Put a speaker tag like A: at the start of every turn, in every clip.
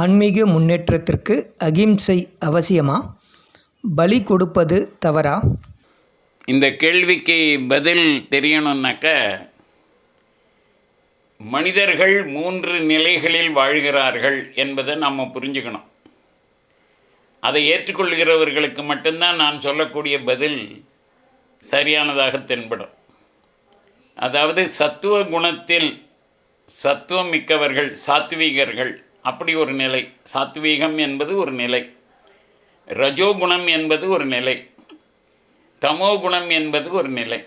A: ஆன்மீக முன்னேற்றத்திற்கு அகிம்சை அவசியமா? பலி கொடுப்பது தவறா?
B: இந்த கேள்விக்கு பதில் தெரியணும்னாக்க மனிதர்கள் மூன்று நிலைகளில் வாழ்கிறார்கள் என்பதை நம்ம புரிஞ்சுக்கணும். அதை ஏற்றுக்கொள்கிறவர்களுக்கு மட்டும்தான் நான் சொல்லக்கூடிய பதில் சரியானதாக தென்படும். அதாவது சத்துவ குணத்தில் சத்துவம் மிக்கவர்கள் சாத்வீகர்கள் அப்படி ஒரு நிலை. சாத்வீகம் என்பது ஒரு நிலை. ரஜோகுணம் என்பது ஒரு நிலை. தமோகுணம் என்பது ஒரு நிலை.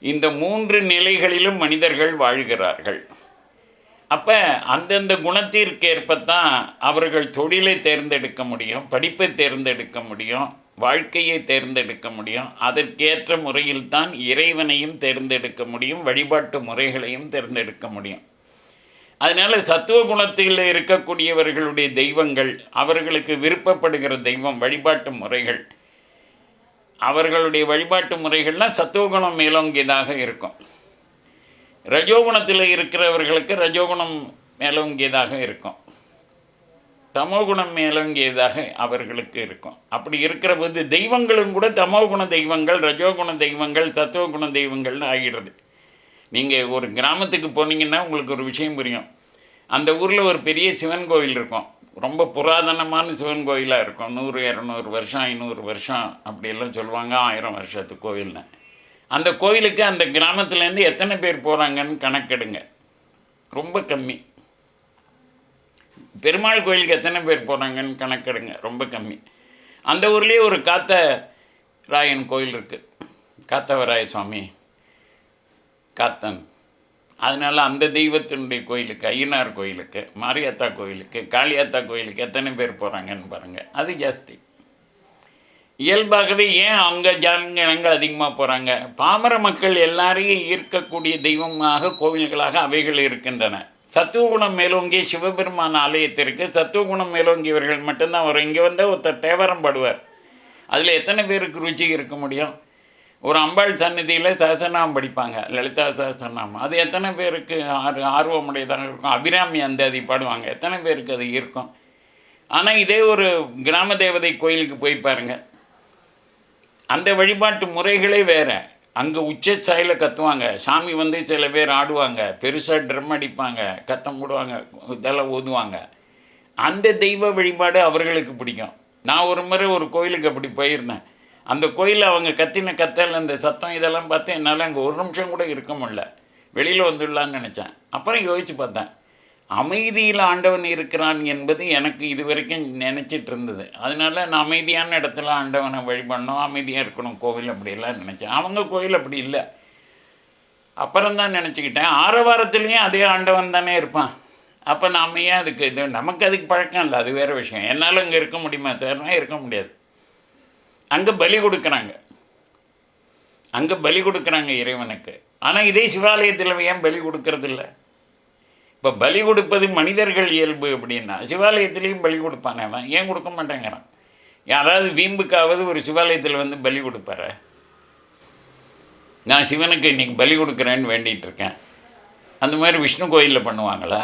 B: இந்த மூன்று நிலைகளிலும் மனிதர்கள் வாழ்கிறார்கள். அப்போ அந்தந்த குணத்திற்கேற்பத்தான் அவர்கள் தொழிலை தேர்ந்தெடுக்க முடியும் படிப்பை தேர்ந்தெடுக்க முடியும் வாழ்க்கையை தேர்ந்தெடுக்க முடியும். அதற்கேற்ற முறையில்தான் இறைவனையும் தேர்ந்தெடுக்க முடியும் வழிபாட்டு முறைகளையும் தேர்ந்தெடுக்க முடியும். அதனால் சத்துவ குணத்தில் இருக்கக்கூடியவர்களுடைய தெய்வங்கள் அவர்களுக்கு விருப்பப்படுகிற தெய்வம் வழிபாட்டு முறைகள். அவர்களுடைய வழிபாட்டு முறைகள்லாம் சத்துவகுணம் மேலோங்கியதாக இருக்கும். ரஜோகுணத்தில் இருக்கிறவர்களுக்கு ரஜோகுணம் மேலோங்கியதாக இருக்கும். தமோகுணம் மேலோங்கியதாக அவர்களுக்கு இருக்கும். அப்படி இருக்கிற போது தெய்வங்களும் கூட தமோகுண தெய்வங்கள் ரஜோகுண தெய்வங்கள் சத்துவகுண தெய்வங்கள்னு ஆகிடுறது நீங்கள் ஒரு கிராமத்துக்கு போனீங்கன்னா உங்களுக்கு ஒரு விஷயம் புரியும். அந்த ஊரில் ஒரு பெரிய சிவன் கோவில் இருக்கும். ரொம்ப புராதனமான சிவன் கோயிலாக இருக்கும். நூறு இரநூறு வருஷம் ஐநூறு வருஷம் அப்படியெல்லாம் சொல்லுவாங்க. ஆயிரம் வருஷத்து கோவில்னு. அந்த கோயிலுக்கு அந்த கிராமத்துலேருந்து எத்தனை பேர் போகிறாங்கன்னு கணக்கெடுங்க. ரொம்ப கம்மி. பெருமாள் கோயிலுக்கு எத்தனை பேர் போகிறாங்கன்னு கணக்கெடுங்க. ரொம்ப கம்மி. அந்த ஊர்லேயே ஒரு காத்த ராயன் கோயில் இருக்குது காத்தவராய சுவாமி காத்தன். அதனால் அந்த தெய்வத்தினுடைய கோயிலுக்கு ஐயனார் கோயிலுக்கு மாரியாத்தா கோயிலுக்கு காளியாத்தா கோயிலுக்கு எத்தனை பேர் போகிறாங்கன்னு பாருங்கள் அது ஜாஸ்தி. இயல்பாகவே ஏன் அங்கே ஜனங்க அதிகமாக போகிறாங்க பாமர மக்கள் எல்லாரையும் ஈர்க்கக்கூடிய தெய்வமாக கோவில்களாக அவைகள் இருக்கின்றன. சத்துவகுணம் மேலோங்கிய சிவபெருமான் ஆலயத்திற்கு சத்துவகுணம் மேலோங்கியவர்கள் மட்டும்தான் வரும். இங்கே வந்து ஒருத்தர் தேவரம் படுவார். அதில் எத்தனை பேருக்கு ருச்சி இருக்க முடியும்? ஒரு அம்பாள் சந்நிதியில் சஹசநாமம் படிப்பாங்க. லலிதா சஹசநாமம் அது எத்தனை பேருக்கு ஆர்வ ஆர்வமுடையதாக இருக்கும்? அபிராமி அந்த அதை பாடுவாங்க. எத்தனை பேருக்கு அது இருக்கும்? ஆனால் இதே ஒரு கிராம தேவதை கோயிலுக்கு போய் பாருங்கள் அந்த வழிபாட்டு முறைகளே வேறு. அங்கே உச்சச்சாயில் கத்துவாங்க. சாமி வந்து சில பேர் ஆடுவாங்க. பெருசாக ட்ரம் அடிப்பாங்க. கத்தம் போடுவாங்க. இதெல்லாம் ஓதுவாங்க. அந்த தெய்வ வழிபாடு அவர்களுக்கு பிடிக்கும். நான் ஒரு முறை ஒரு கோயிலுக்கு அப்படி போயிருந்தேன். அந்த கோயிலில் அவங்க கத்தின கத்தல் அந்த சத்தம் இதெல்லாம் பார்த்து என்னால் அங்கே ஒரு நிமிஷம் கூட இருக்க முடியல. வெளியில் வந்துடலான்னு நினச்சேன். அப்புறம் யோசித்து பார்த்தேன். அமைதியில் ஆண்டவன் இருக்கிறான் என்பது எனக்கு இது வரைக்கும் நினச்சிட்டு இருந்தது. அதனால நான் அமைதியான இடத்துல ஆண்டவனை வழிபடணும் அமைதியாக இருக்கணும் கோவில் அப்படியெல்லாம் நினச்சேன். அவங்க கோயில் அப்படி இல்லை. அப்புறம் தான் நினச்சிக்கிட்டேன். ஆரவாரத்துலேயும் அதே ஆண்டவன் தானே இருப்பான். அப்போ நம்ம ஏன் அதுக்கு இது நமக்கு அதுக்கு பழக்கம் இல்லை. அது வேறு விஷயம். என்னால் அங்கே இருக்க முடியுமா? சார்னா இருக்க முடியாது. அங்கே பலி கொடுக்குறாங்க. அங்கே பலி கொடுக்குறாங்க இறைவனுக்கு. ஆனால் இதே சிவாலயத்தில் ஏன் பலி கொடுக்கறதில்ல? இப்போ பலி கொடுப்பது மனிதர்கள் இயல்பு அப்படின்னா சிவாலயத்துலேயும் பலி கொடுப்பானே அவன். ஏன் கொடுக்க மாட்டேங்கிறான்? யாராவது வீம்புக்காவது ஒரு சிவாலயத்தில் வந்து பலி கொடுப்பார? நான் சிவனுக்கு இன்றைக்கி பலி கொடுக்குறேன்னு வேண்டிகிட்டு இருக்கேன். அந்த மாதிரி விஷ்ணு கோயிலில் பண்ணுவாங்களா?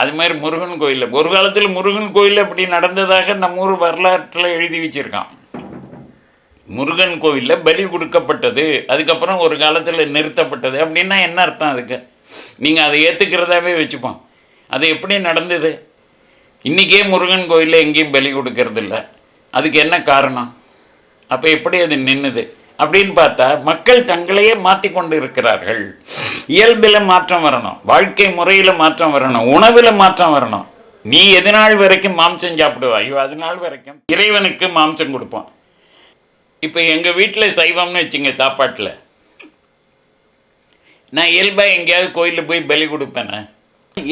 B: அது மாதிரி முருகன் கோயிலில் ஒரு காலத்தில் முருகன் கோயில் அப்படி நடந்ததாக நம்ம ஊர் வரலாற்றில் எழுதி வச்சுருக்கான். முருகன் கோயிலில் பலி கொடுக்கப்பட்டது அதுக்கப்புறம் ஒரு காலத்தில் நிறுத்தப்பட்டது அப்படின்னா என்ன அர்த்தம் அதுக்கு? நீங்கள் அதை ஏற்றுக்கிறதாவே வச்சுப்போம் அது எப்படி நடந்தது? இன்றைக்கே முருகன் கோயிலில் எங்கேயும் பலி கொடுக்கறதில்ல. அதுக்கு என்ன காரணம்? அப்போ எப்படி அது நின்றுது அப்படின்னு பார்த்தா மக்கள் தங்களையே மாற்றி கொண்டு இருக்கிறார்கள் இயல்பில் மாற்றம் வரணும். வாழ்க்கை முறையில் மாற்றம் வரணும். உணவில் மாற்றம் வரணும். நீ எது நாள் வரைக்கும் மாம்சம் சாப்பிடுவா? ஐயோ அது நாள் வரைக்கும். இறைவனுக்கு மாம்சம் கொடுப்போம். இப்போ எங்கள் வீட்டில் சைவம்னு வச்சுங்க சாப்பாட்டில். நான் இயல்பாக எங்கேயாவது கோயிலில் போய் பலி கொடுப்பேனே.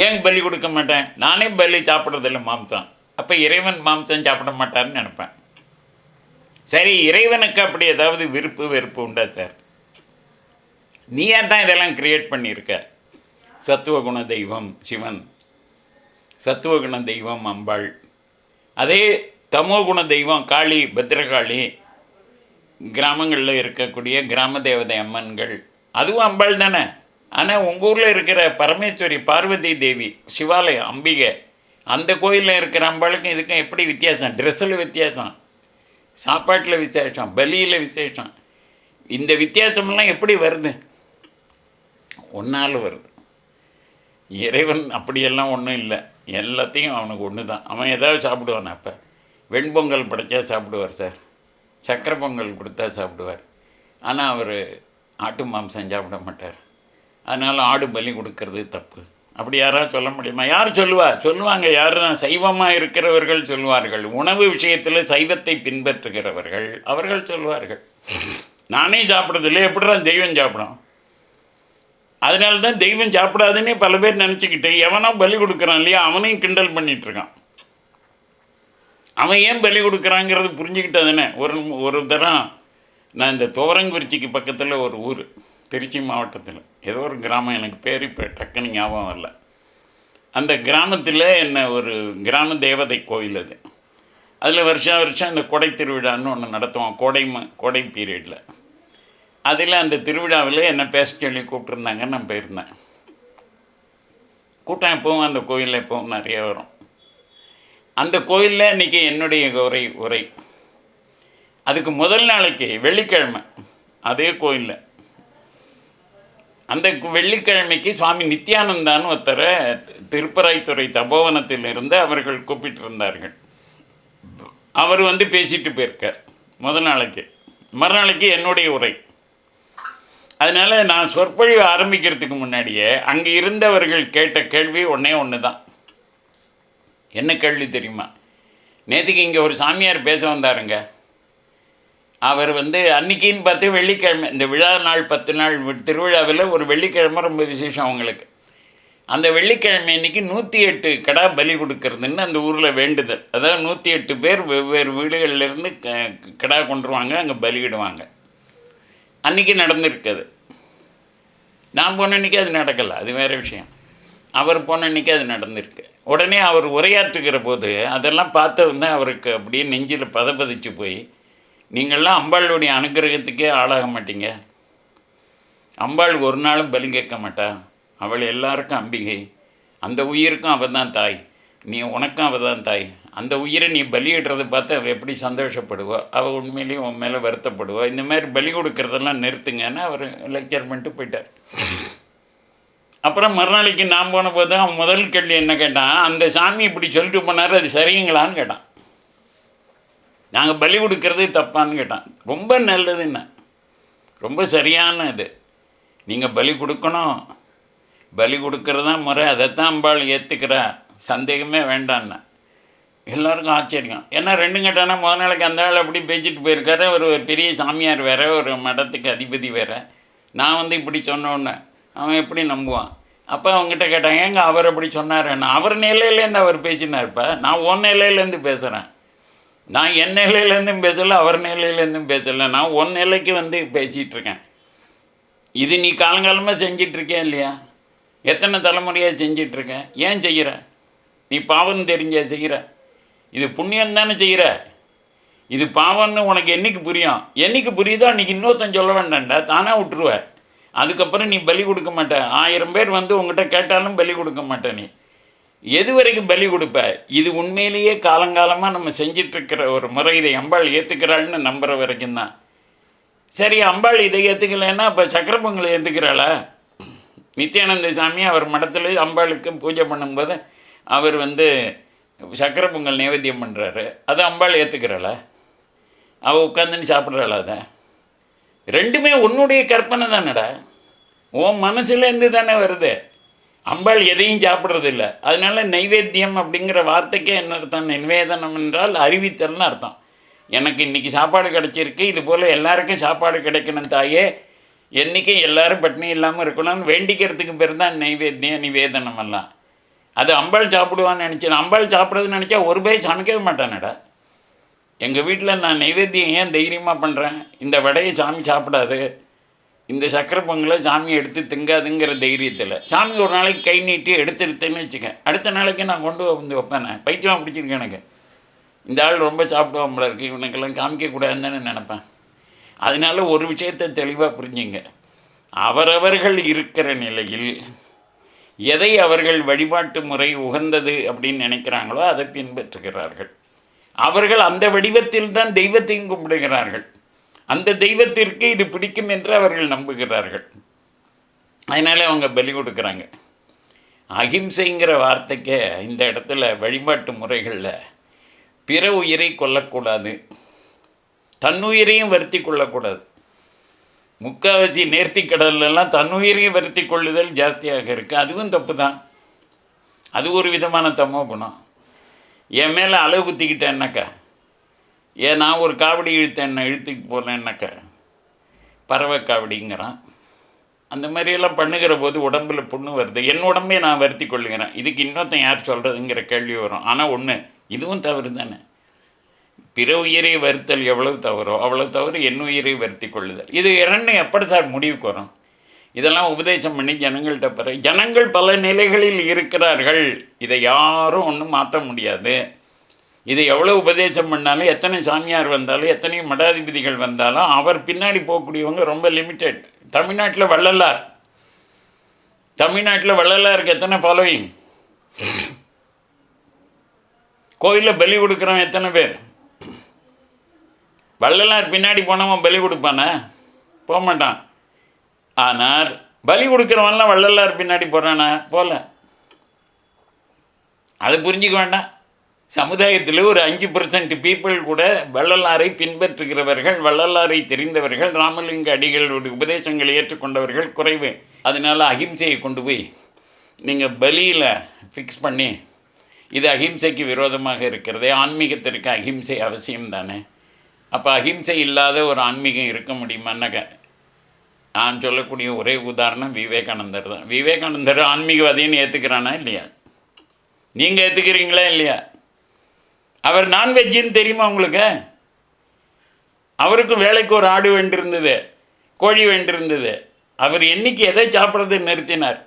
B: ஏன் பலி கொடுக்க மாட்டேன்? நானே பலி சாப்பிட்றதில்ல மாம்சம். அப்போ இறைவன் மாம்சம் சாப்பிட மாட்டார்னு நினப்பேன். சரி இறைவனுக்கு அப்படி ஏதாவது விருப்பு வெறுப்பு உண்டா சார்? நீயே தான் இதெல்லாம் கிரியேட் பண்ணியிருக்க? சத்துவகுண தெய்வம் சிவன். சத்துவகுண தெய்வம் அம்பாள். அதே தமோகுண தெய்வம் காளி பத்ரகாளி கிராமங்களில் இருக்கக்கூடிய கிராம தேவதை அம்மன்கள். அதுவும் அம்பாள் தானே. ஆனால் உங்கள் ஊரில் இருக்கிற பரமேஸ்வரி பார்வதி தேவி சிவாலயம் அம்பிகை அந்த கோயிலில் இருக்கிற அம்பாளுக்கும் இதுக்கும் எப்படி வித்தியாசம்? ட்ரெஸ்ஸில் வித்தியாசம்? சாப்பாட்டில் விசேஷம் பலியில் விசேஷம். இந்த வித்தியாசமெல்லாம் எப்படி வருது? ஒன்றால் வருது. இறைவன் அப்படியெல்லாம் ஒன்றும் இல்லை. எல்லாத்தையும் அவனுக்கு ஒன்று தான் அவன் ஏதாவது சாப்பிடுவான் அப்போ? வெண்பொங்கல் படைச்சா சாப்பிடுவார் சார். சக்கரை பொங்கல் கொடுத்தா சாப்பிடுவார். ஆனால் அவர் ஆட்டு மாம்சம் சாப்பிட மாட்டார். அதனால் ஆடு பலி கொடுக்கறது தப்பு. அப்படி யாராவது சொல்ல முடியுமா? யார் சொல்லுவா? சொல்லுவாங்க யார் தான் சைவமாக இருக்கிறவர்கள் சொல்லுவார்கள் உணவு விஷயத்தில் சைவத்தை பின்பற்றுகிறவர்கள் அவர்கள் சொல்வார்கள். நானே சாப்பிட்றதில்ல எப்படிதான் தெய்வம் சாப்பிடும்? அதனால தான் தெய்வம் சாப்பிடாதுன்னே பல பேர் நினச்சிக்கிட்டு எவனோ பலி கொடுக்குறான் இல்லையா அவனையும் கிண்டல் பண்ணிகிட்ருக்கான் அவன் ஏன் பலி கொடுக்குறாங்கிறது புரிஞ்சுக்கிட்டதுனே ஒரு ஒரு தரம் நான் இந்த துவரங்குறிச்சிக்கு பக்கத்தில் ஒரு ஊர். திருச்சி மாவட்டத்தில். ஏதோ ஒரு கிராமம் எனக்கு பேர் இப்போ டக்குன்னு ஞாபகம் வரல. அந்த கிராமத்தில் என்ன ஒரு கிராம தேவதை கோயில் அது. அதில் வருஷம் வருஷம் அந்த கொடை திருவிழான்னு ஒன்று நடத்துவோம் கோடை ம கோடை பீரியடில். அதில் அந்த திருவிழாவில் என்னை பேச சொல்லி கூப்பிட்ருந்தாங்க நான் போயிருந்தேன். கூட்டம் எப்பவும் அந்த கோயிலில் எப்பவும் நிறைய வரும். அந்த கோயிலில் இன்றைக்கி என்னுடைய உரை உரை. அதுக்கு முதல் நாளைக்கு வெள்ளிக்கிழமை அதே கோயிலில். அந்த வெள்ளிக்கிழமைக்கு சுவாமி நித்யானந்தான்னு ஒருத்தரை திருப்பராய்த்துறை தபோவனத்திலிருந்து அவர்கள் கூப்பிட்டிருந்தார்கள். அவர் வந்து பேசிட்டு போயிருக்கார் முதல் நாளைக்கு. மறுநாளைக்கு என்னுடைய உரை. அதனால் நான் சொற்பொழிவு ஆரம்பிக்கிறதுக்கு முன்னாடியே அங்கே இருந்தவர்கள் கேட்ட கேள்வி ஒன்றே ஒன்று தான் என்ன கேள்வி தெரியுமா? நேற்றுக்கு இங்கே ஒரு சாமியார் பேச வந்தாருங்க. அவர் வந்து அன்னைக்கின்னு பார்த்து வெள்ளிக்கிழமை இந்த விழா நாள் பத்து நாள் திருவிழாவில் ஒரு வெள்ளிக்கிழமை ரொம்ப விசேஷம் அவங்களுக்கு. அந்த வெள்ளிக்கிழமை அன்றைக்கி நூற்றி எட்டு கடா பலி கொடுக்கறதுன்னு அந்த ஊரில் வேண்டுதல். அதாவது நூற்றி எட்டு பேர் வெவ்வேறு வீடுகள்லேருந்து க கடா கொண்டுருவாங்க அங்கே பலியிடுவாங்க அன்றைக்கி நடந்திருக்குது. நான் போன அன்றைக்கி அது நடக்கலை அது வேறு விஷயம். அவர் போன அன்றைக்கி அது நடந்திருக்கு. உடனே அவர் உரையாற்றுகிற போது அதெல்லாம் பார்த்த உடனே அவருக்கு அப்படியே நெஞ்சில் பதப்பதிச்சு போய் நீங்கள்லாம் அம்பாளுடைய அனுக்கிரகத்துக்கே ஆளாக மாட்டீங்க. அம்பாள் ஒரு நாளும் பலி கேட்க மாட்டா. அவள் எல்லாருக்கும் அம்பிகை. அந்த உயிருக்கும் அவள் தான் தாய். நீ உனக்கும் அவள் தான் தாய். அந்த உயிரை நீ பலியிடுறதை பார்த்து அவள் எப்படி சந்தோஷப்படுவா? அவள் உண்மையிலேயே உன் மேலே வருத்தப்படுவா? இந்த மாதிரி பலி கொடுக்கறதெல்லாம் நிறுத்துங்கன்னு அவர் லெக்சர் பண்ணிட்டு போயிட்டார். அப்புறம் மறுநாளைக்கு நான் போன போது அவன் முதல் கேள்வி என்ன கேட்டான்? அந்த சாமி இப்படி சொல்லிட்டு போனார் அது சரிங்களான்னு கேட்டான். நாங்கள் பலி கொடுக்கறது தப்பான்னு கேட்டான். ரொம்ப நல்லதுன்னு ரொம்ப சரியான இது. நீங்கள் பலி கொடுக்கணும். பலி கொடுக்கறது முறை அதைத்தான் அம்பாள் ஏற்றுக்கிறா சந்தேகமே வேண்டான்னு. எல்லாருக்கும் ஆச்சரியம். ஏன்னா ரெண்டு கேட்டானா முத நாளைக்கு அந்த ஆள் அப்படி பேசிட்டு போயிருக்காரு. ஒரு பெரிய சாமியார் வேற ஒரு மடத்துக்கு அதிபதி வேற. நான் வந்து இப்படி சொன்னோன்னே அவன் எப்படி நம்புவான்? அப்போ அவங்ககிட்ட கேட்டாங்க ஏங்க அவர் அப்படி சொன்னார்? அவர் நிலையிலேருந்து அவர் பேசினார்ப்பா. நான் உன் நிலையிலேருந்து பேசுகிறேன் நான் என் நிலையிலேருந்தும் பேசலை அவர் நிலையிலேருந்தும் பேசலை. நான் ஒன் நிலைக்கு வந்து பேசிகிட்ருக்கேன். இது நீ காலங்காலமாக செஞ்சிட்ருக்கே இல்லையா? எத்தனை தலைமுறையாக செஞ்சிட்ருக்க ஏன் செய்கிற? நீ பாவம் தெரிஞ்ச செய்கிற. இது புண்ணியம் தானே செய்கிற. இது பாவம்னு உனக்கு என்னைக்கு புரியும்? என்னைக்கு புரியுதோ அன்றைக்கி இன்னொருத்தன் சொல்ல வேண்டாம்டா. தானாக விட்டுருவ. அதுக்கப்புறம் நீ பலி கொடுக்க மாட்ட. ஆயிரம் பேர் வந்து உங்ககிட்ட கேட்டாலும் பலி கொடுக்க மாட்டே நீ. எது வரைக்கும் பலி கொடுப்ப? இது உண்மையிலேயே காலங்காலமாக நம்ம செஞ்சிட்ருக்கிற ஒரு முறை. இதை அம்பாள் ஏற்றுக்கிறாள்னு நம்புகிற வரைக்கும் தான் சரி அம்பாள் இதை ஏற்றுக்கலைன்னா அப்போ சக்கர பொங்கல் ஏற்றுக்கிறாளா நித்யானந்த சாமி அவர் மடத்தில் அம்பாளுக்கு பூஜை பண்ணும்போது அவர் வந்து சக்கர பொங்கல் நைவேத்தியம் பண்ணுறாரு அதை அம்பாள் ஏற்றுக்கிறாளா அவள் உட்காந்துன்னு சாப்பிட்றாளா அதை? ரெண்டுமே உன்னுடைய கற்பனை தானடா உன் மனசுலேருந்து தானே வருது. அம்பாள் எதையும் சாப்பிட்றதில்ல. அதனால நைவேத்தியம் அப்படிங்கிற வார்த்தைக்கே என்ன அர்த்தம்? நிவேதனம் என்றால் அறிவித்தல்னு அர்த்தம். எனக்கு இன்றைக்கி சாப்பாடு கிடச்சிருக்கு இது போல் எல்லாருக்கும் சாப்பாடு கிடைக்கணும் தாயே. என்றைக்கும் எல்லோரும் பட்டினி இல்லாமல் இருக்கணும்னு வேண்டிக்கிறதுக்கு பேர் தான் நைவேத்தியம் நிவேதனம் எல்லாம். அது அம்பாள் சாப்பிடுவான்னு நினச்சேன் அம்பாள் சாப்பிட்றதுன்னு நினச்சா ஒரு பேர் சமைக்கவே மாட்டானடா. எங்கள் வீட்டில் நான் நைவேத்தியம் ஏன் தைரியமாக பண்ணுறேன் இந்த வடையை சாமி சாப்பிடாது. இந்த சக்கரை பொங்கலை சாமி எடுத்து திங்காதுங்கிற தைரியத்தில். சாமி ஒரு நாளைக்கு கை நீட்டி எடுத்து எடுத்தேன்னு வச்சுக்க. அடுத்த நாளைக்கு நான் கொண்டு வந்து வைப்பேன் பைத்தியமாக பிடிச்சிருக்கேன் எனக்கு. இந்த ஆள் ரொம்ப சாப்பிடுவான் இருக்குது இருக்கு. இவனுக்கெல்லாம் காமிக்கக்கூடாதுன்னு தானே நினப்பேன். அதனால ஒரு விஷயத்தை தெளிவாக புரிஞ்சுங்க. அவரவர்கள் இருக்கிற நிலையில் எதை அவர்கள் வழிபாட்டு முறை உகந்தது அப்படின்னு நினைக்கிறாங்களோ அதை பின்பற்றுகிறார்கள். அவர்கள் அந்த வடிவத்தில் தான் தெய்வத்தையும் கும்பிடுகிறார்கள். அந்த தெய்வத்திற்கு இது பிடிக்கும் என்று அவர்கள் நம்புகிறார்கள். அதனால் அவங்க பலி கொடுக்குறாங்க. அகிம்சைங்கிற வார்த்தைக்கு இந்த இடத்துல வழிபாட்டு முறைகளில் பிற உயிரை கொல்லக்கூடாது. தன்னுயிரையும் வருத்தி கொள்ளக்கூடாது. முக்காவாசி நேர்த்தி கடல்லாம் தன்னுயிரையும் வருத்தி கொள்ளுதல் ஜாஸ்தியாக இருக்குது அதுவும் தப்பு தான் அது ஒரு விதமான தமோ குணம். என் மேலே அளவு குத்திக்கிட்டேன்னாக்கா ஏன் நான் ஒரு காவடி இழுத்தேன் இழுத்துக்கு போனேன்னாக்கா பறவை காவடிங்கிறான். அந்த மாதிரியெல்லாம் பண்ணுகிற போது உடம்பில் புண்ணு வருது. என் உடம்பே நான் வருத்தி கொள்ளுகிறேன். இதுக்கு இன்னொருத்தன் யார் சொல்கிறதுங்கிற கேள்வி வரும். ஆனால் ஒன்று இதுவும் தவறு தானே. பிற உயிரை வருத்தல் எவ்வளவு தவறோ அவ்வளோ தவறு என் உயிரை வருத்தி கொள்ளுதல். இது இரண்டு எப்படி சார் முடிவுக்கு வரும்? இதெல்லாம் உபதேசம் பண்ணி ஜனங்கள்கிட்ட பிற ஜனங்கள் பல நிலைகளில் இருக்கிறார்கள். இதை யாரும் ஒன்றும் மாற்ற முடியாது. இது எவ்வளோ உபதேசம் பண்ணாலும் எத்தனை சாமியார் வந்தாலும் எத்தனை மடாதிபதிகள் வந்தாலும் அவர் பின்னாடி போகக்கூடியவங்க ரொம்ப லிமிட்டெட் தமிழ்நாட்டில் வள்ளலார். தமிழ்நாட்டில் வள்ளலாருக்கு எத்தனை ஃபாலோயிங் கோயிலில் பலி கொடுக்குறவன் எத்தனை பேர்? வள்ளலார் பின்னாடி போனவன் பலி கொடுப்பானா? போக மாட்டான் ஆனால் பலி கொடுக்குறவன்லாம் வள்ளலார் பின்னாடி போகிறானா போகல. அதை புரிஞ்சுக்க வேண்டாம். சமுதாயத்தில் ஒரு அஞ்சு பர்சன்ட் பீப்புள் கூட வள்ளலாரை பின்பற்றுகிறவர்கள் வள்ளலாரை தெரிந்தவர்கள் ராமலிங்க அடிகளுடைய உபதேசங்களை ஏற்றுக்கொண்டவர்கள் குறைவு. அதனால் அகிம்சையை கொண்டு போய் நீங்கள் பலியில் ஃபிக்ஸ் பண்ணி இது அகிம்சைக்கு விரோதமாக இருக்கிறதே. ஆன்மீகத்திற்கு அகிம்சை அவசியம் தானே. அப்போ அகிம்சை இல்லாத ஒரு ஆன்மீகம் இருக்க முடியுமான்னாக்க நான் சொல்லக்கூடிய ஒரே உதாரணம் விவேகானந்தர் தான். விவேகானந்தர் ஆன்மீகவாதின்னு ஏற்றுக்கிறானா இல்லையா? நீங்கள் ஏற்றுக்கிறீங்களா இல்லையா? அவர் நான்வெஜ்ஜுன்னு தெரியுமா உங்களுக்கு? அவருக்கும் வேலைக்கு ஒரு ஆடு வேண்டியிருந்தது கோழி வேண்டியிருந்தது அவர் என்னைக்கு எதை சாப்பிட்றதை நிறுத்தினார்.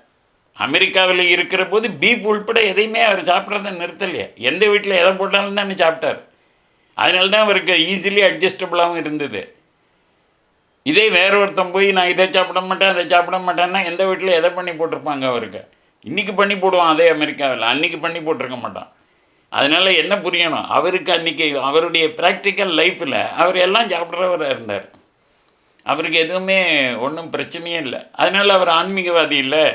B: அமெரிக்காவில் இருக்கிற போது பீஃப் உள்பட எதையுமே அவர் சாப்பிட்றத நிறுத்தலையே. எந்த வீட்டில் எதை போட்டாலும் தானே சாப்பிட்டார். அதனால தான் அவருக்கு ஈஸிலி அட்ஜஸ்டபுளாகவும் இருந்தது. இதே வேற ஒருத்தன் போய் நான் இதை சாப்பிட மாட்டேன் அதை சாப்பிட மாட்டேன்னா எந்த வீட்டில் எதை பண்ணி போட்டிருப்பாங்க அவருக்கு? இன்றைக்கி பண்ணி போடுவான் அதே அமெரிக்காவில். அன்றைக்கி பண்ணி போட்டிருக்க மாட்டான். அதனால் என்ன புரியணும்? அவருக்கு அன்றைக்கி அவருடைய ப்ராக்டிக்கல் லைஃப்பில் அவர் எல்லாம் சாப்பிட்றவராக இருந்தார். அவருக்கு எதுவுமே ஒன்றும் பிரச்சனையே இல்லை. அதனால் அவர் ஆன்மீகவாதி இல்லை.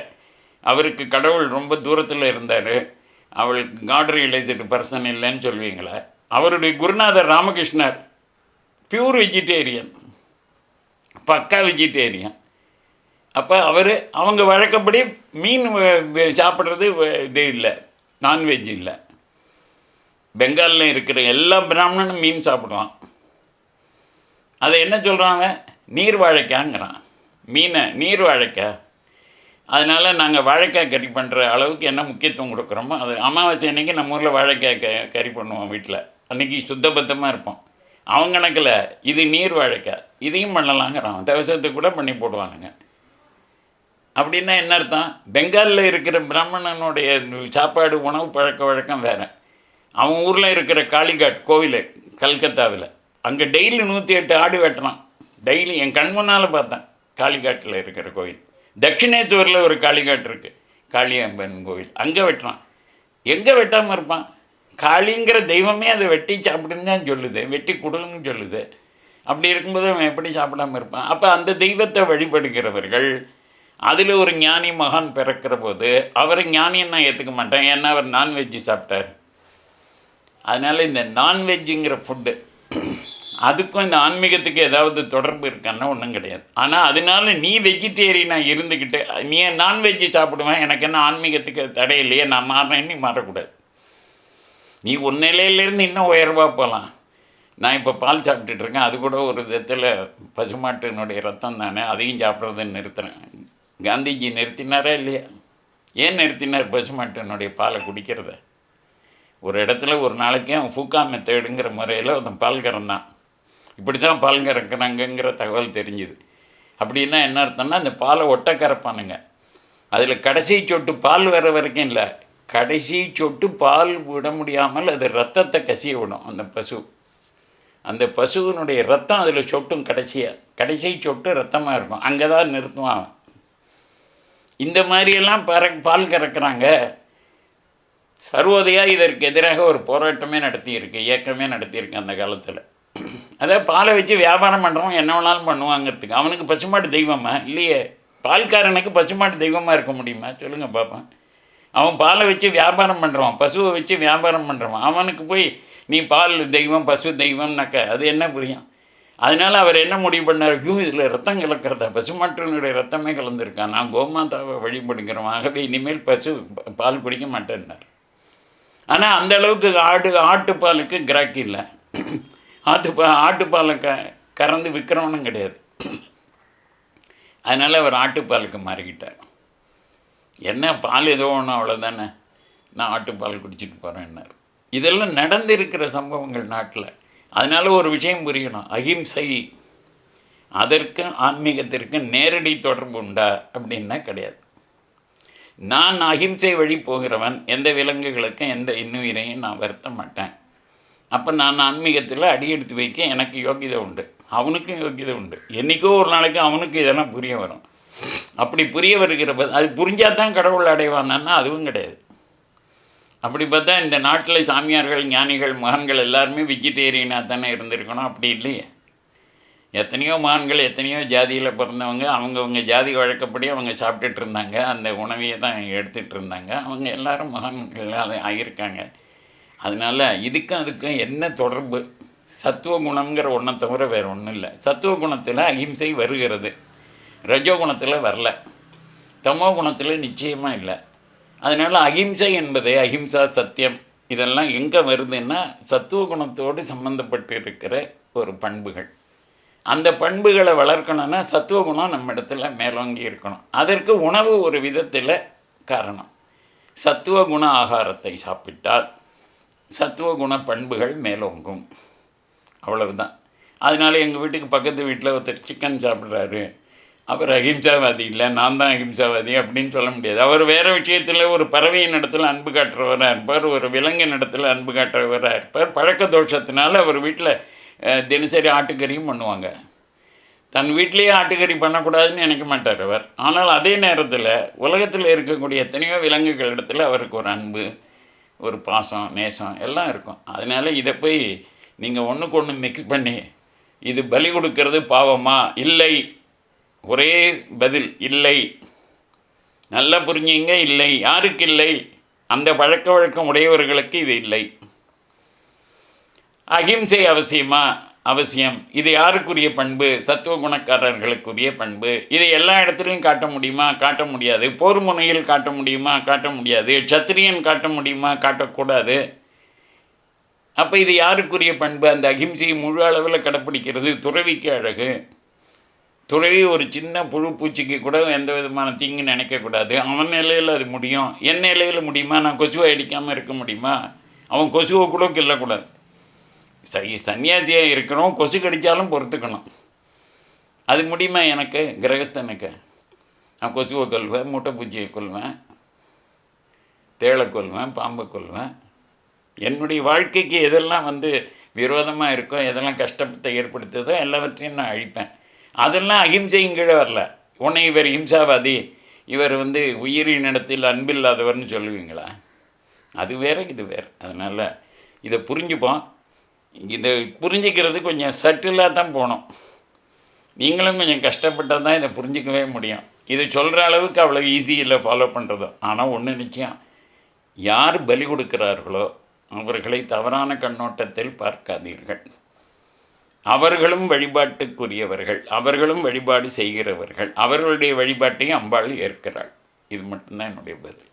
B: அவருக்கு கடவுள் ரொம்ப தூரத்தில் இருந்தார். அவளுக்கு காட் ரியலைஸ்டு பர்சன் இல்லைன்னு சொல்லுவீங்களே அவருடைய குருநாதர் ராமகிருஷ்ணர் பியூர் வெஜிடேரியன் பக்கா வெஜிடேரியன் அப்போ அவர் அவங்க வழக்கப்படி மீன் வ- சாப்பிட்றது வ- இது இல்லை. நான்வெஜ் இல்லை. பெங்காலில் இருக்கிற எல்லா பிராமணனும் மீன் சாப்பிடுவான் அதை என்ன சொல்கிறாங்க நீர் வாழைக்காங்கிறான். மீனை நீர் வாழைக்காய் அதனால் நாங்கள் வாழைக்காய் கறி பண்ணுற அளவுக்கு என்ன முக்கியத்துவம் கொடுக்குறோமோ அது அமாவாசை அன்றைக்கி நம்ம ஊரில் வாழைக்காய் க கறி பண்ணுவோம் வீட்டில் அன்றைக்கி சுத்தபத்தமாக இருப்போம். அவங்க கணக்கில் இது நீர் வாழைக்காய் இதையும் பண்ணலாங்கிறான். தவசத்துக்கு கூட பண்ணி போடுவானுங்க. அப்படின்னா என்ன அர்த்தம்? பெங்காலில் இருக்கிற பிராமணனுடைய சாப்பாடு உணவு பழக்க வழக்கம் வேறு. அவன் ஊரில் இருக்கிற காளிகாட் கோவில் கல்கத்தாவில். அங்கே டெய்லி நூற்றி எட்டு ஆடு வெட்டுறான் டெய்லி என் கண் முன்னால் பார்த்தேன் காளிகாட்டில் இருக்கிற கோவில். தட்சிணேஸ்வரில் ஒரு காளிகாட் இருக்குது காளியம்பன் கோவில். அங்கே வெட்டுறான் எங்கே வெட்டாமல் இருப்பான்? காளிங்கிற தெய்வமே அதை வெட்டி சாப்பிடுன்னு தான் சொல்லுது வெட்டி கொடுன்னு சொல்லுது. அப்படி இருக்கும்போது அவன் எப்படி சாப்பிடாம இருப்பான்? அப்போ அந்த தெய்வத்தை வழிபடுகிறவர்கள் அதில் ஒரு ஞானி மகான் பிறக்கிற போது அவர் ஞானின்னு நான் ஏற்றுக்க மாட்டேன். ஏன்னா அவர் நான்வெஜ்ஜு சாப்பிட்டார். அதனால் இந்த நான்வெஜ்ஜுங்கிற ஃபுட்டு அதுக்கும் இந்த ஆன்மீகத்துக்கு ஏதாவது தொடர்பு இருக்கான்னா ஒன்றும் கிடையாது. ஆனால் அதனால நீ வெஜிடேரியனாக இருந்துக்கிட்டு நீ நான்வெஜ்ஜு சாப்பிடுவேன் எனக்கு என்ன ஆன்மீகத்துக்கு தடை இல்லையே நான் மாறினேன் நீ மாறக்கூடாது. நீ உன் நிலையிலேருந்து இன்னும் உயர்வாக போகலாம் நான் இப்போ பால் சாப்பிட்டுட்ருக்கேன் அது கூட ஒரு விதத்தில் பசுமாட்டினுடைய ரத்தம் தானே அதையும் சாப்பிட்றதுன்னு நிறுத்துகிறேன் காந்திஜி நிறுத்தினாரா இல்லையா? ஏன் நிறுத்தினார் பசுமாட்டினுடைய பாலை குடிக்கிறத? ஒரு இடத்துல ஒரு நாளைக்கு அவன் ஃபூக்கா மெத்தேடுங்கிற முறையில் அவன் பால் கறந்தான் இப்படி தான் பால் கறக்குறாங்கங்கிற தகவல் தெரிஞ்சுது. அப்படின்னா என்ன அர்த்தம்னா அந்த பாலை ஒட்ட கறப்பானுங்க அதில் கடைசி சொட்டு பால் வர வரைக்கும் இல்லை. கடைசி சொட்டு பால் விட முடியாமல் அது ரத்தத்தை கசிய விடும் அந்த பசு. அந்த பசுவினுடைய ரத்தம் அதில் சொட்டும் கடைசியாக கடைசி சொட்டு ரத்தமாக இருக்கும். அங்கே தான் நிறுத்துவான் அவன். இந்த மாதிரியெல்லாம் பற பால் கறக்குறாங்க. சர்வோதயா இதற்கு எதிராக ஒரு போராட்டமே நடத்தியிருக்கு இயக்கமே நடத்தியிருக்கு அந்த காலத்தில். அதை பாலை வச்சு வியாபாரம் பண்ணுறவன் என்ன வேணாலும் பண்ணுவாங்கிறதுக்கு. அவனுக்கு பசுமாட்டு தெய்வமா? இல்லையே. பால்காரனுக்கு பசுமாட்டு தெய்வமாக இருக்க முடியுமா? சொல்லுங்கள் பாப்பா. அவன் பாலை வச்சு வியாபாரம் பண்ணுறவன் பசுவை வச்சு வியாபாரம் பண்ணுறவன் அவனுக்கு போய் நீ பால் தெய்வம் பசு தெய்வம்னாக்க அது என்ன புரியும்? அதனால் அவர் என்ன முடிவு பண்ணார்? ஐயோ இதில் ரத்தம் கலக்கிறதா? பசுமாட்டினுடைய ரத்தமே கலந்துருக்கான் நான் கோமாதாவை வழிபடுகிறோம் ஆகவே இனிமேல் பசு பால் குடிக்க மாட்டேன்னார். ஆனால் அந்த அளவுக்கு ஆடு ஆட்டுப்பாலுக்கு கிராக்கி இல்லை. ஆட்டு ஆட்டுப்பாலை க கறந்து விற்கிறவனும் கிடையாது. அதனால் அவர் ஆட்டுப்பாலுக்கு மாறிக்கிட்டார். என்ன பால் ஏதோ ஒன்று அவ்வளோதானே நான் ஆட்டுப்பால் குடிச்சிட்டு போகிறேன்னார் இதெல்லாம் நடந்திருக்கிற சம்பவங்கள் நாட்டில். அதனால் ஒரு விஷயம் புரியணும். அகிம்சை அதற்கும் ஆன்மீகத்திற்கும் நேரடி தொடர்பு உண்டா? அப்படின்னா கிடையாது. நான் அகிம்சை வழி போகிறவன் எந்த விலங்குகளுக்கும் எந்த இன்னுயிரையும் நான் வருத்த மாட்டேன். அப்போ நான் ஆன்மீகத்தில் அடியெடுத்து வைக்க எனக்கு யோக்கியதை உண்டு. அவனுக்கும் யோகிதை உண்டு. என்றைக்கோ ஒரு நாளைக்கு அவனுக்கு இதெல்லாம் புரிய வரும். அப்படி புரிய வருகிற அது புரிஞ்சால் தான் கடவுள் அடைவானான்னா அதுவும் கிடையாது. அப்படி பார்த்தா இந்த நாட்டில் சாமியார்கள் ஞானிகள் மகன்கள் எல்லாருமே வெஜிடேரியனாக தானே இருந்திருக்கணும். அப்படி இல்லையே. எத்தனையோ மான்கள் எத்தனையோ ஜாதியில் பிறந்தவங்க அவங்கவுங்க ஜாதி வழக்கப்படி அவங்க சாப்பிட்டுட்டு இருந்தாங்க. அந்த உணவையே தான் எடுத்துகிட்டு இருந்தாங்க. அவங்க எல்லாரும் மகான்களாக ஆகியிருக்காங்க. அதனால் இதுக்கும் அதுக்கும் என்ன தொடர்பு? சத்துவ குணம்ங்கிற ஒன்றை தவிர வேறு ஒன்றும் இல்லை. சத்துவ குணத்தில் அகிம்சை வருகிறது. ரஜோ குணத்தில் வரல. தமோ குணத்தில் நிச்சயமாக இல்லை. அதனால் அகிம்சை என்பது அகிம்சா சத்தியம். இதெல்லாம் எங்கே வருதுன்னா சத்துவ குணத்தோடு சம்மந்தப்பட்டு இருக்கிற ஒரு பண்புகள். அந்த பண்புகளை வளர்க்கணும்னா சத்துவ குணம் நம்ம இடத்துல மேலோங்கி இருக்கணும். அதற்கு உணவு ஒரு விதத்தில் காரணம். சத்துவ குண ஆகாரத்தை சாப்பிட்டால் சத்துவ குண பண்புகள் மேலோங்கும். அவ்வளவுதான். அதனால எங்கள் வீட்டுக்கு பக்கத்து வீட்டில் ஒருத்தர் சிக்கன் சாப்பிட்றாரு. அவர் அகிம்சாவாதி இல்லை நான் தான் அகிம்சாவாதி அப்படின்னு சொல்ல முடியாது. அவர் வேறு விஷயத்தில் ஒரு பறவையின் இடத்துல அன்பு காட்டுறவராக இருப்பார் ஒரு விலங்கின் இடத்துல அன்பு காட்டுறவராக இருப்பார். பழக்க தோஷத்தினால அவர் வீட்டில் தினசரி ஆட்டுக்கறியும் பண்ணுவாங்க. தன் வீட்டிலேயே ஆட்டுக்கறி பண்ணக்கூடாதுன்னு நினைக்க மாட்டார் அவர். ஆனால் அதே நேரத்தில் உலகத்தில் இருக்கக்கூடிய எத்தனையோ விலங்குகள் இடத்துல அவருக்கு ஒரு அன்பு ஒரு பாசம் நேசம் எல்லாம் இருக்கும். அதனால் இதை போய் நீங்கள் ஒன்றுக்கு ஒன்று மிக்ஸ் பண்ணி இது பலி கொடுக்கறது பாவமா? இல்லை. ஒரே பதில் இல்லை. நல்லா புரிஞ்சுங்க இல்லை. யாருக்கு இல்லை? அந்த பழக்க வழக்கம் உடையவர்களுக்கு இது இல்லை. அகிம்சை அவசியமா? அவசியம். இது யாருக்குரிய பண்பு? சத்துவ குணக்காரர்களுக்குரிய பண்பு. இதை எல்லா இடத்துலையும் காட்ட முடியுமா? காட்ட முடியாது. போர் முனையில் காட்ட முடியுமா? காட்ட முடியாது. சத்திரியன் காட்ட முடியுமா? காட்டக்கூடாது. அப்போ இது யாருக்குரிய பண்பு? அந்த அகிம்சையை முழு அளவில் கடைப்பிடிக்கிறது துறவிக்கு அழகு. துறவி ஒரு சின்ன புழு பூச்சிக்கு கூட எந்த விதமான தீங்கு நினைக்கக்கூடாது அவன் நிலையில் அது முடியும். என் நிலையில் முடியுமா? நான் கொசுவை அடிக்காமல் இருக்க முடியுமா? அவன் கொசுவை கூட கில்லக்கூடாது சரி சன்னியாசியாக இருக்கிறோம் கொசு கடித்தாலும் பொறுத்துக்கணும். அது முடியுமா எனக்கு? கிரகஸ்தனுக்கு நான் கொசுவை கொள்வேன் மூட்டை பூச்சியை கொள்வேன் தேளை கொள்வேன் பாம்பை கொள்வேன் என்னுடைய வாழ்க்கைக்கு எதெல்லாம் வந்து விரோதமாக இருக்கோ எதெல்லாம் கஷ்டத்தை ஏற்படுத்துதோ எல்லாவற்றையும் நான் அழிப்பேன். அதெல்லாம் அகிம்சையும் கீழே வரல. உன்னை இவர் ஹிம்சாவாதி இவர் வந்து உயிரின் இடத்தில் அன்பில்லாதவர்னு சொல்லுவீங்களா? அது வேற இது வேறு. அதனால் இதை புரிஞ்சுப்போம். இதை புரிஞ்சிக்கிறது கொஞ்சம் சட்டிலாக தான் போகணும். நீங்களும் கொஞ்சம் கஷ்டப்பட்டால் தான் இதை புரிஞ்சிக்கவே முடியும். இதை சொல்கிற அளவுக்கு அவ்வளோ ஈஸி இல்லை ஃபாலோ பண்ணுறதும் ஆனால் ஒன்று நிச்சயம் யார் பலி கொடுக்கிறார்களோ அவர்களை தவறான கண்ணோட்டத்தில் பார்க்காதீர்கள். அவர்களும் வழிபாட்டுக்குரியவர்கள் அவர்களும் வழிபாடு செய்கிறவர்கள் அவர்களுடைய வழிபாட்டையும் அம்பாள் ஏற்கிறாள். இது மட்டும்தான் என்னுடைய பதில்.